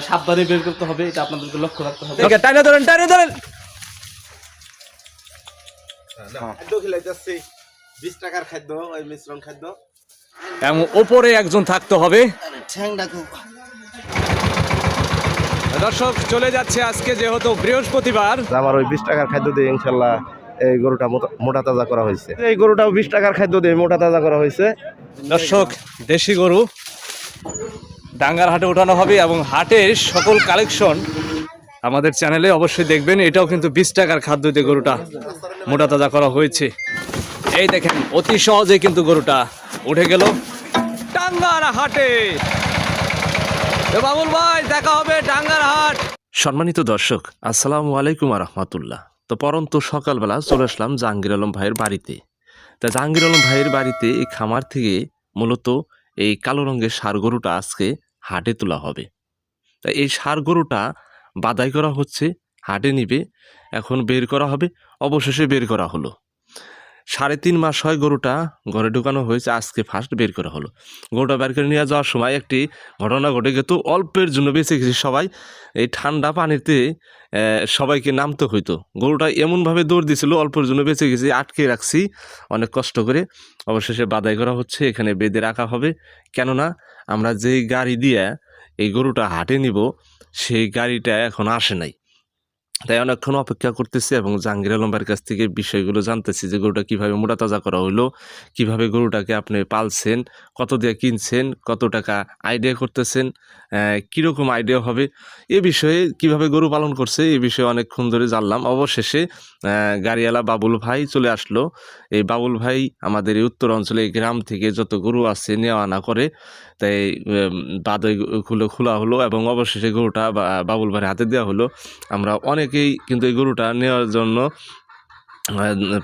সাবধানে বের করতে হবে এটা আপনাদেরকে লক্ষ্য রাখতে হবে। ওকে টাইনে ধরেন টাইনে ধরেন। খাদ্য খিলাইতেছি বিশ টাকার খাদ্য ওই মিশ্রণ খাদ্য। এবং ওপরে একজন থাকতে হবে। দর্শক চলে যাচ্ছে আজকে যেহেতু বৃহস্পতিবার। আমার ওই বিশ টাকার খাদ্য দিয়ে ইনশাল্লাহ এই গরুটা মোটা- মোটা তাজা করা হয়েছে। এই গরুটাও বিশ টাকার খাদ্য দিয়ে মোটা তাজা করা হয়েছে। দর্শক দেশি গরু। ডাঙ্গার হাটে ওঠানো হবে এবং হাটের সকল কালেকশন আমাদের চ্যানেলে অবশ্যই দেখবেন। এটাও কিন্তু বিশ টাকার খাদ্য দিয়ে গরুটা মোটা তাজা করা হয়েছে। এই দেখেন, অতি সহজে কিন্তু গরুটা উঠে গেল ডাঙ্গার হাটে বাবুল ভাই, দেখা হবে ডাঙ্গার হাট সম্মানিত দর্শক, আসসালামু আলাইকুম রহমতুল্লাহ তো পরন্ত সকালবেলা চলে আসলাম জাহাঙ্গীর আলম ভাইয়ের বাড়িতে। তা জাহাঙ্গীর আলম ভাইয়ের বাড়িতে এই খামার থেকে মূলত এই কালো রঙের সার গরুটা আজকে হাটে তোলা হবে। তাই এই সার গরুটা বাদাই করা হচ্ছে, হাটে নিবে, এখন বের করা হবে, অবশেষে বের করা হলো। সাড়ে তিন মাস হয় গরুটা, ঘরে ঢুকানো হয়েছে, আজকে ফার্স্ট বের করা হলো। গরুটা বের করে নিয়ে যাওয়ার সময় একটি ঘটনা ঘটে গেতো অল্পের জন্য বেঁচে গেছি সবাই। এই ঠান্ডা পানিতে সবাইকে নামতে হইতো। গরুটা এমনভাবে দৌড় দিয়েছিল অল্পের জন্য বেঁচে গেছি, আটকে রাখছি, অনেক কষ্ট করে। অবশেষে বাদাই করা হচ্ছে, এখানে বেঁধে রাখা হবে। কেননা, আমরা যেই গাড়ি দিয়ে এই গরুটা হাটে নিব, সেই গাড়িটা এখন আসে নাই। তাই অনেকক্ষণ অপেক্ষা করতেছি এবং জাহাঙ্গীর আলম্বার কাছ থেকে বিষয়গুলো জানতেছি যে গরুটা কীভাবে মোটা তাজা করা হলো কীভাবে গরুটাকে আপনি পালছেন, কত দিয়ে কিনছেন, কত টাকা আইডিয়া করতেছেন কীরকম আইডিয়া হবে, এ বিষয়ে কীভাবে গরু পালন করছে, এ বিষয়ে অনেকক্ষণ ধরে জানলাম। অবশেষে গাড়িওয়ালা বাবুল ভাই চলে আসলো এই বাবুল ভাই আমাদের এই উত্তর অঞ্চলে গ্রাম থেকে যত গরু আছে নেওয়া না করে, তাই বাদে খুলে হলো এবং অবশেষে গরুটা বাবুল ভাইয়ের হাতে দেওয়া হলো। আমরা অনেকেই কিন্তু এই গরুটা নেওয়ার জন্য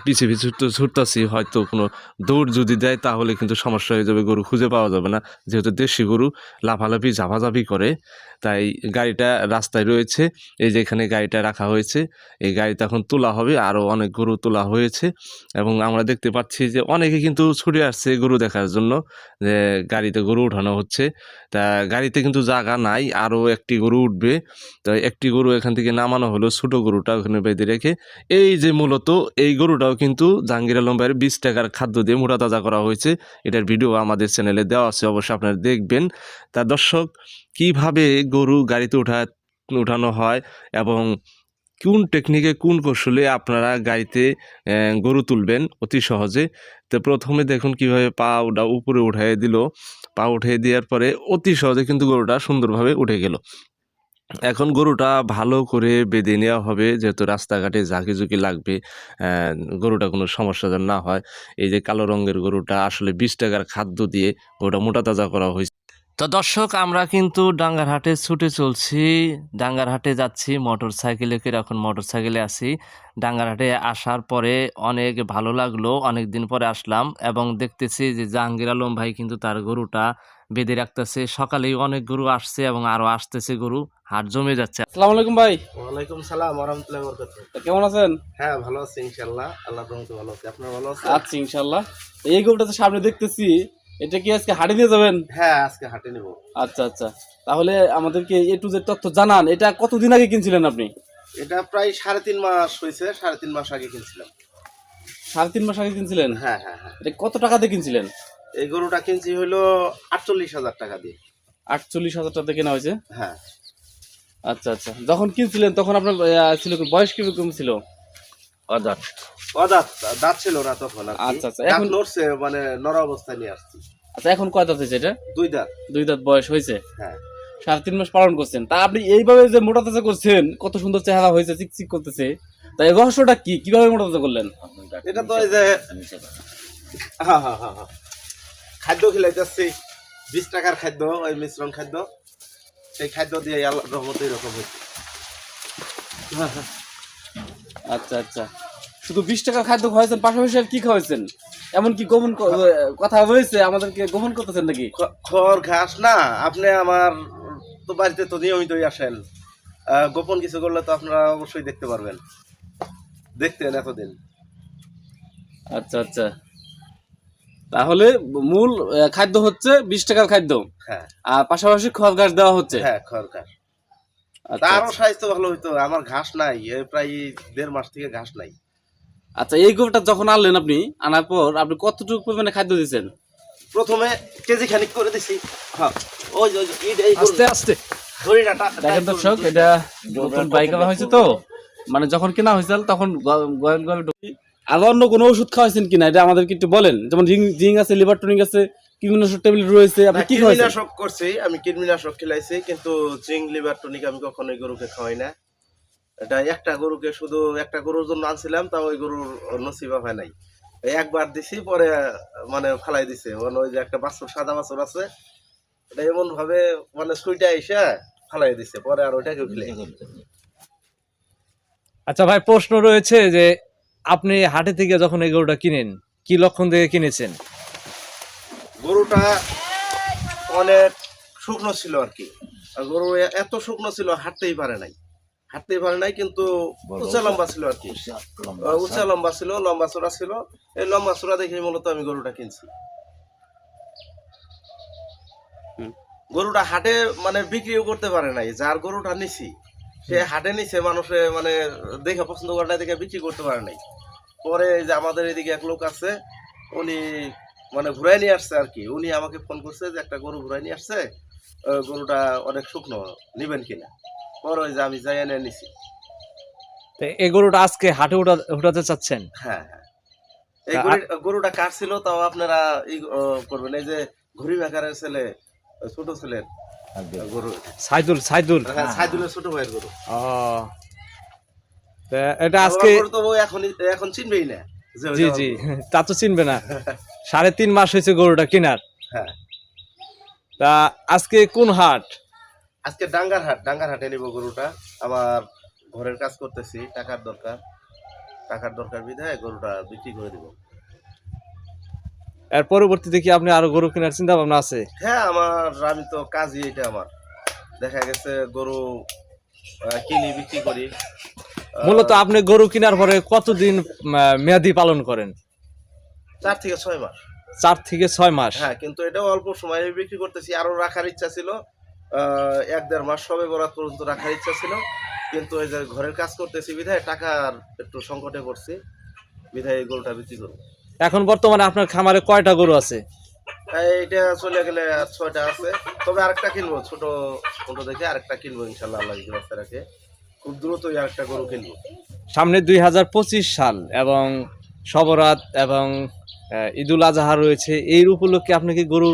পিছে পিছে ছুটতে- ছুটতাছি, হয়তো কোনো দৌড় যদি দেয়, তাহলে কিন্তু সমস্যা হয়ে যাবে, গরু খুঁজে পাওয়া যাবে না। যেহেতু দেশি গরু, লাফালাফি, ঝাপাঝাপি করে, তাই গাড়িটা রাস্তায় রয়েছে। এই যে এখানে গাড়িটা রাখা হয়েছে, এই গাড়িতে এখন তোলা হবে, আরও অনেক গরু তোলা হয়েছে। এবং আমরা দেখতে পাচ্ছি যে অনেকে কিন্তু ছুটে আসছে গরু দেখার জন্য, যে গাড়িতে গরু উঠানো হচ্ছে। তা গাড়িতে কিন্তু জায়গা নাই, আরও একটি গরু উঠবে। তো একটি গরু এখান থেকে নামানো হলো, ছোটো গরুটা ওখানে বেঁধে রেখে। এই যে মূলত এই গরুটাও কিন্তু জাহাঙ্গীর আলম ভাইয়ের বিশ টাকার খাদ্য দিয়ে মোটা তাজা করা হয়েছে। এটার ভিডিও আমাদের চ্যানেলে দেওয়া আছে, অবশ্যই আপনারা দেখবেন। তা দর্শক, কীভাবে গরু গাড়িতে উঠা, উঠানো হয় এবং কোন টেকনিকে কোন কৌশলে আপনারা গাড়িতে গরু তুলবেন অতি সহজে? তো প্রথমে দেখুন কীভাবে পা ওটা উপরে উঠাই দিল। পা উঠিয়ে দেওয়ার পরে অতি সহজে কিন্তু গরুটা সুন্দরভাবে উঠে গেল। এখন গরুটা ভালো করে বেঁধে নেওয়া হবে, যেহেতু রাস্তাঘাটে ঝাঁকি ঝুঁকি লাগবে গরুটা কোনো সমস্যা যেন না হয়। এই যে কালো রঙের গরুটা আসলে বিশ টাকার খাদ্য দিয়ে গরুটা মোটা তাজা করা হয়েছে। তো দর্শক, আমরা কিন্তু ডাঙ্গারহাটে ছুটে চলছি। ডাঙ্গারহাটে যাচ্ছি, মোটর সাইকেলে এখন মোটর সাইকেলে আছি। ডাঙ্গারহাটে আসার পরে অনেক ভালো লাগল অনেক দিন পরে আসলাম এবং দেখতেছি যে জাহাঙ্গীর আলম ভাই কিন্তু তার গরুটা বেঁধে রাখতেছে। সকালেই অনেক গরু আসছে এবং আরও আসতেছে গরু। হাট জমে যাচ্ছে। আসসালামু আলাইকুম ভাই। ওয়ালাইকুম সালাম আরহামতুল্লাহ বরকত কেমন আছেন? হ্যাঁ ভালো আছি ইনশাল্লাহ আল্লাহ রহমতে ভালো আছি। আপনার ভালো আছেন? আচ্ছা ইনশাল্লাহ তো এই গরুটা তো সামনে দেখতেছি। এটা কি আজকে হাটে নিয়ে যাবেন? হ্যাঁ আজকে হাটে নিব। আচ্ছা আচ্ছা। তাহলে আমাদেরকে এ টু জেড তথ্য জানান। এটা কতদিন আগে কিনছিলেন আপনি? এটা প্রায় সাড়ে তিন মাস হয়েছে। সাড়ে তিন মাস আগে কিনছিলাম। সাড়ে তিন মাস আগে কিনছিলেন? হ্যাঁ হ্যাঁ হ্যাঁ। এটা কত টাকা দিয়ে কিনছিলেন? এই গরুটা কিনছি হলো আটচল্লিশ হাজার টাকা দিয়ে। আটচল্লিশ হাজার টাকা কেনা হয়েছে? হ্যাঁ। আচ্ছা আচ্ছা। যখন কিনছিলেন তখন আপনার ছিল বয়স কীরকম ছিল? অদাত অদাঁত দাঁত ছিল না তখন আচ্ছা, আচ্ছা, এখন- নড়ছে মানে নড়া অবস্থায় নিয়ে আসছি। আচ্ছা এখন কয় দাঁত হয়েছে এটা? দুই দাঁত। দুই দাঁত বয়স হয়েছে? হ্যাঁ। সাড়ে তিন মাস পালন করছেন। তা আপনি এইভাবে যে মোটা তাজা করছেন কত সুন্দর চেহারা হয়েছে চিকচিক করতেছে তা এই রহস্যটা কি? কীভাবে মোটা তাজা করলেন? এটা তো এই যে হ্যাঁ হ্যাঁ হ্যাঁ হ্যাঁ। খাদ্য খিলাইতেছি। বিশ টাকার খাদ্য ওই মিশ্রণ খাদ্য। সেই খাদ্য দিয়ে আল্লাহ রহমতে এরকম হয়েছে আচ্ছা আচ্ছা। শুধু বিশ টাকার খাদ্য খাওয়াইছেন পাশাপাশি আর কি খাওয়াইছেন? এমন কি গোপন কথা হয়েছে আমাদেরকে গোপন করতেছেন নাকি? খড় ঘাস না আপনি আমার তো বাড়িতে তো নিয়মিতই আসেন। গোপন কিছু করলে তো আপনারা অবশ্যই দেখতে পারবেন। দেখতেন এতদিন। আচ্ছা আচ্ছা। তাহলে মূল খাদ্য হচ্ছে বিশ টাকার খাদ্য। হ্যাঁ। আর পাশাপাশি খড় ঘাস দেওয়া হচ্ছে। হ্যাঁ খড় ঘাস আচ্ছা, আরও স্বাস্থ্য ভালো হইতো আমার ঘাস নাই প্রায় দেড় মাস থেকে ঘাস নাই। আচ্ছা এই গরুটা যখন আনলেন আপনি আনার পর আপনি কতটুকু পরিমাণে খাদ্য দিচ্ছেন প্রথমে কেজি খানিক করে দিছি। হ্যাঁ। ওই আস্তে আস্তে। দেখেন দর্শক এটা নতুন বাইক আনা হয়েছে তো। মানে যখন কেনা হয়েছিল তখন গয়েল আর অন্য কোনো ওষুধ খাওয়াইছেন কিনা? এটা আমাদেরকে একটু বলেন। যেমন জিং জিং আছে লিভার টনিক আছে কীটনাশক ট্যাবলেট রয়েছে আপনি কি খাওয়াইছেন? কীটনাশক করছি আমি কীটনাশক খেলাইছি কিন্তু জিঙ্ক লিভার টনিক আমি কখনোই গরুকে খাওয়াই না। এটা একটা গরুকে শুধু একটা গরুর জন্য আনছিলাম তা ওই গরুর নসিবা হয় নাই। একবার দিছি পরে মানে ফালাই দিছে। মানে ওই যে একটা বাছুর সাদা বাছুর আছে এটা এমন ভাবে মানে সুইটা এসে ফালাই দিছে পরে আর ওইটাকে খেলে আচ্ছা ভাই প্রশ্ন রয়েছে যে আপনি হাটে থেকে যখন এই গরুটা কিনেন কি লক্ষণ থেকে কিনেছেন? গরুটা অনেক শুকনো ছিল আর কি। গরু এত শুকনো ছিল হাঁটতেই পারে নাই। হাঁটতেই পারে নাই কিন্তু উঁচা লম্বা ছিল আর কি। উঁচা লম্বা ছিল। লম্বা চূড়া ছিল। এই লম্বা চূড়া দেখে মূলত আমি গরুটা কিনছি। হুম। গরুটা হাটে মানে বিক্রিও করতে পারে নাই যার গরুটা নিছি সে হাটে নিছে মানুষে মানে দেখে পছন্দ করে না দেখে বিক্রি করতে পারে নাই। পরে এই যে আমাদের এদিকে এক লোক আছে উনি মানে ঘুরাই নিয়ে আসছে আর কি। উনি আমাকে ফোন করছে যে একটা গরু ঘুরাই নিয়ে আসছে গরুটা অনেক শুকনো নিবেন কিনা? পরে ওই যে আমি যাই এনে নিছি। এই গরুটা আজকে হাটে উঠা উঠাতে চাচ্ছেন? হ্যাঁ হ্যাঁ। এই গরু- গরুটা কার ছিল? তাও আপনারা ই করবেন। এই যে ঘুরি মেকারের ছেলে ছোট ছেলের। সাইদুল সাইদুল। হ্যাঁ সাইদুলের ছোট ভাইয়ের গরু। ও। এটা আজকে তো এখন এখন চিনবেই না। জি জি। তা তো চিনবে না। সাড়ে তিন মাস হয়েছে গরুটা কেনার। হ্যাঁ। তা আজকে কোন হাট? আজকে ডাঙ্গার হাট ডাঙ্গার হাটে নিব গরুটা। আমার ঘরের কাজ করতেছি টাকার দরকার। টাকার দরকার বিধায় গরুটা বিক্রি করে দিব। এর পরবর্তীতে কি আপনি আরও গরু কেনার চিন্তা ভাবনা আছে? হ্যাঁ আমার আমি তো কাজই এটা আমার। দেখা গেছে গরু কিনি বিক্রি করি। মূলত আপনি গরু কেনার পরে কতদিন মেয়াদি পালন করেন? চার থেকে ছয় মাস। চার থেকে ছয় মাস? হ্যাঁ কিন্তু এটাও অল্প সময়ে বিক্রি করতেছি। আরও রাখার ইচ্ছা ছিল। এক দেড় মাস সবে বরাত পর্যন্ত রাখার ইচ্ছা ছিল। কিন্তু এই যে ঘরের কাজ করতেছি বিধায় টাকার একটু সংকটে পড়ছি। বিধায় এই গরুটা বিক্রি করব। এখন বর্তমানে আপনার খামারে কয়টা গরু আছে? এইটা চলে গেলে ছয়টা আছে। তবে আরেকটা কিনবো ছোট ছোট দেখে আরেকটা কিনবো ইনশাল্লাহ আল্লাহ যদি রাখে। খুব দ্রুতই আরেকটা গরু কিনবো। সামনে দুই হাজার পঁচিশ সাল এবং সবরাত এবং ঈদুল আজহা রয়েছে এই উপলক্ষে আপনি কি গরু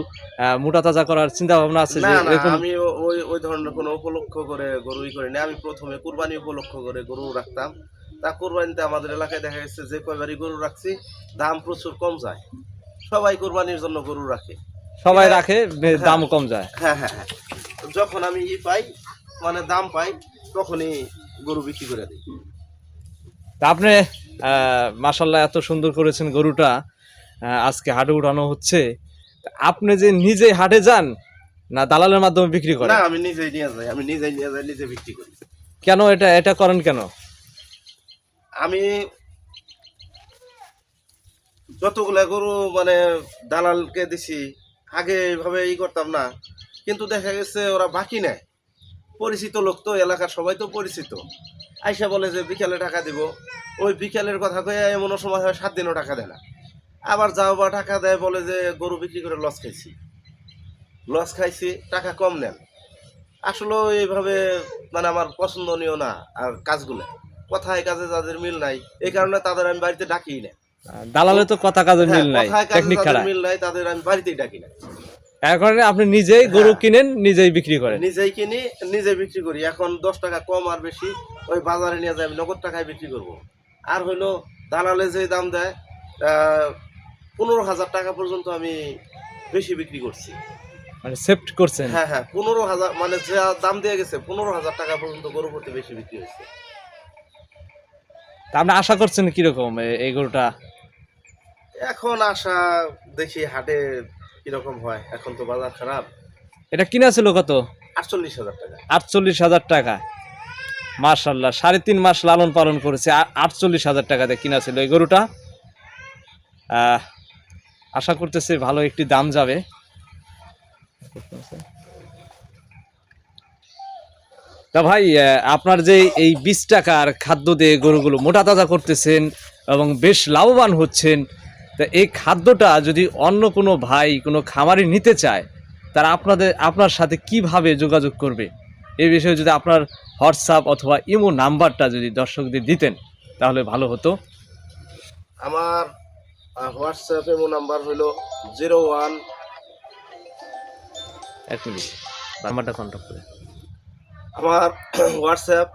মোটা তাজা করার চিন্তা ভাবনা আছে না আমি ওই ওই ধরনের কোনো উপলক্ষ করে গরুই করি না আমি প্রথমে কুরবানি উপলক্ষ করে গরু রাখতাম। তা কোরবানিতে আমাদের এলাকায় দেখা গেছে যে কয়বারই গরু রাখছি দাম প্রচুর কম যায়। সবাই কোরবানির জন্য গরু রাখে। সবাই রাখে দাম কম যায়। হ্যাঁ হ্যাঁ হ্যাঁ। যখন আমি ই পাই মানে দাম পাই তখনই গরু বিক্রি করে দিই। তা আপনি মাসাল্লাহ এত সুন্দর করেছেন গরুটা আজকে হাটে উঠানো হচ্ছে। আপনি যে নিজে হাটে যান না দালালের মাধ্যমে বিক্রি করেন? না আমি নিজেই নিয়ে যাই আমি নিজেই নিয়ে যাই নিজে বিক্রি করি। কেন এটা এটা করেন কেন? আমি যতগুলা গরু মানে দালালকে দিছি, আগে এইভাবে ই করতাম না। কিন্তু দেখা গেছে ওরা বাকি নেয়। পরিচিত লোক তো, এলাকার সবাই তো পরিচিত। আইসা বলে যে বিকালে টাকা দিব। ওই বিকালের কথা কয়ে এমন সময় হয় সাত দিনও টাকা দেয় না। আবার যাও বা টাকা দেয় বলে যে গরু বিক্রি করে লস খাইছি। লস খাইছি, টাকা কম নেন। আসলে এইভাবে মানে আমার পছন্দনীয় না আর কাজগুলো। কথায় কাজে যাদের মিল নাই এই কারণে তাদের আমি বাড়িতে ডাকি না। দালালে তো কথা কাজে মিল নাই টেকনিক খারাপ মিল নাই তাদের আমি বাড়িতেই ডাকি না। এখন আপনি নিজেই গরু হ্যাঁ। কিনেন নিজেই বিক্রি করেন। নিজেই কিনি নিজে বিক্রি করি। এখন দশ টাকা কম আর বেশি ওই বাজারে নিয়ে যাই আমি নগদ টাকায় বিক্রি করব। আর হইল দালালে যে দাম দেয় পনেরো হাজার টাকা পর্যন্ত আমি বেশি বিক্রি করছি। মানে সেফট করছেন? হ্যাঁ হ্যাঁ পনেরো হাজার মানে যে দাম দিয়ে গেছে পনেরো হাজার টাকা পর্যন্ত গরু করতে বেশি বিক্রি হয়েছে। তা আপনি আশা করছেন কীরকম এই গরুটা? এখন আশা দেখি হাটে কীরকম হয়। এখন তো বাজার খারাপ। এটা কিনা ছিল কত? আটচল্লিশ হাজার টাকা। আটচল্লিশ হাজার টাকা। মার্শাল্লাহ সাড়ে তিন মাস লালন পালন করেছে। আটচল্লিশ হাজার টাকাতে কিনা ছিল এই গরুটা। আশা করতেছি ভালো একটি দাম যাবে। তা ভাই আপনার যে এই বিশ টাকার খাদ্য দিয়ে গরুগুলো মোটা তাজা করতেছেন এবং বেশ লাভবান হচ্ছেন তা এই খাদ্যটা যদি অন্য কোনো ভাই কোনো খামারি নিতে চায় তারা আপনাদের আপনার সাথে কীভাবে যোগাযোগ করবে? এই বিষয়ে যদি আপনার হোয়াটসঅ্যাপ অথবা ইমো নাম্বারটা যদি দর্শকদের দিতেন তাহলে ভালো হতো। আমার হোয়াটসঅ্যাপ এমো নাম্বার হলো জিরো ওয়ান এক মিনিট নাম্বারটা কন্ট্যাক্ট করে। আমার হোয়াটসঅ্যাপ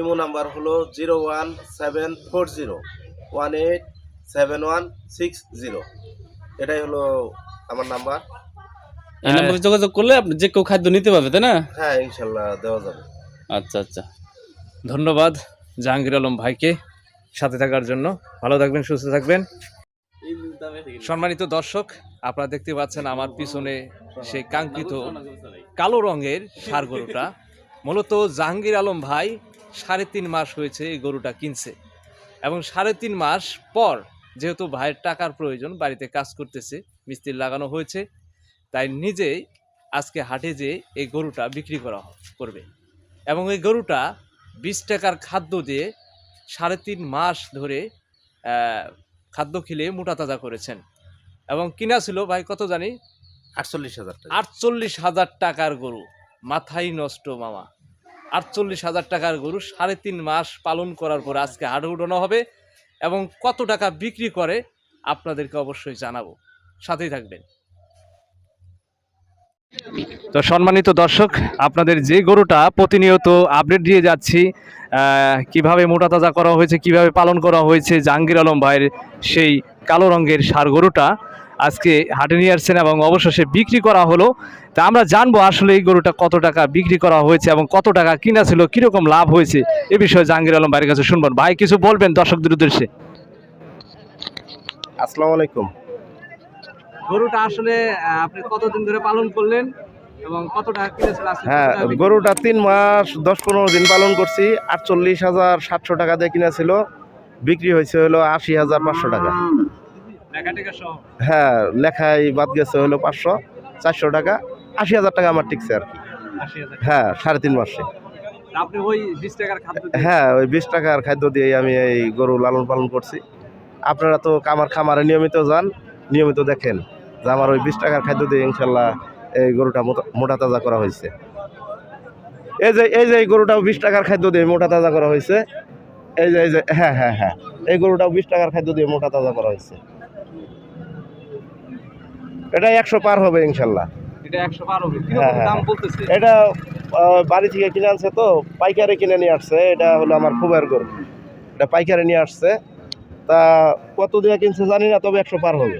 ইমো নাম্বার হলো zero one seven four zero one eight seven one six zero এটাই হলো আমার নাম্বার এই নম্বরে যোগাযোগ করলে আপনি যে কেউ খাদ্য নিতে পারবে তাই না? হ্যাঁ ইনশাল্লাহ দেওয়া যাবে। আচ্ছা আচ্ছা। ধন্যবাদ জাহাঙ্গীর আলম ভাইকে সাথে থাকার জন্য। ভালো থাকবেন সুস্থ থাকবেন। সম্মানিত দর্শক আপনারা দেখতে পাচ্ছেন আমার পিছনে সেই কাঙ্ক্ষিত কালো রঙের সার গরুটা। মূলত জাহাঙ্গীর আলম ভাই সাড়ে তিন মাস হয়েছে এই গরুটা কিনছে। এবং সাড়ে তিন মাস পর যেহেতু ভাইয়ের টাকার প্রয়োজন বাড়িতে কাজ করতেছে মিস্ত্রি লাগানো হয়েছে তাই নিজেই আজকে হাটে যে এই গরুটা বিক্রি করা করবে। এবং এই গরুটা বিশ টাকার খাদ্য দিয়ে সাড়ে তিন মাস ধরে খাদ্য খেলে মোটা তাজা করেছেন। এবং কিনা ছিল ভাই কত জানি? আটচল্লিশ হাজার আটচল্লিশ হাজার টাকার গরু। মাথাই নষ্ট, মামা। আটচল্লিশ হাজার টাকার গরু সাড়ে তিন মাস পালন করার পর আজকে হাটে উঠানো হবে এবং কত টাকা বিক্রি করে আপনাদেরকে অবশ্যই জানাব। সাথেই থাকবেন। তো সম্মানিত দর্শক, আপনাদের যে গরুটা প্রতিনিয়ত আপডেট দিয়ে যাচ্ছি কীভাবে মোটা তাজা করা হয়েছে, কীভাবে পালন করা হয়েছে জাহাঙ্গীর আলম ভাইয়ের সেই কালো রঙের সার গরুটা আজকে হাটে নিয়ে আসছেন এবং অবশেষে বিক্রি করা হলো। তা আমরা জানব আসলে এই গরুটা কত টাকা বিক্রি করা হয়েছে এবং কত টাকা কিনা ছিল কীরকম লাভ হয়েছে এ বিষয়ে জাহাঙ্গীর আলম ভাইয়ের কাছে শুনবেন ভাই কিছু বলবেন দর্শকদের উদ্দেশ্যে? আসসালামু আলাইকুম। গরুটা আসলে আপনি কতদিন ধরে পালন করলেন এবং কত টাকা কিনেছেন হ্যাঁ গরুটা তিন মাস দশ পনেরো দিন পালন করছি। আটচল্লিশ হাজার সাতশো টাকা দিয়ে কিনেছিল বিক্রি হয়েছে হলো আশি হাজার পাঁচশো টাকা। হ্যাঁ লেখায় বাদ গেছে হলো পাঁচশো চারশো টাকা আশি হাজার টাকা আমার টিকছে আর কি। হ্যাঁ সাড়ে তিন মাসে। হ্যাঁ ওই বিশ টাকার খাদ্য দিয়ে আমি এই গরু লালন পালন করছি। আপনারা তো আমার খামারে নিয়মিত যান নিয়মিত দেখেন যে আমার ওই বিশ টাকার খাদ্য দিয়ে ইনশাল্লাহ এই গরুটা মোটা- মোটা তাজা করা হয়েছে। এই যে এই যে এই গরুটাও বিশ টাকার খাদ্য দিয়ে মোটা তাজা করা হয়েছে। এই যে এই যে হ্যাঁ হ্যাঁ হ্যাঁ এই গরুটাও বিশ টাকার খাদ্য দিয়ে মোটা তাজা করা হয়েছে। এটা একশো পার হবে ইনশাল্লাহ। এটা হ্যাঁ, হ্যাঁ। এটা বাড়ি থেকে কিনে আনছে তো পাইকারে কিনে নিয়ে আসছে। এটা হলো আমার খুবের গরু। এটা পাইকারে নিয়ে আসছে। তা কত দিয়ে কিনছে জানি না তবে একশো পার হবে।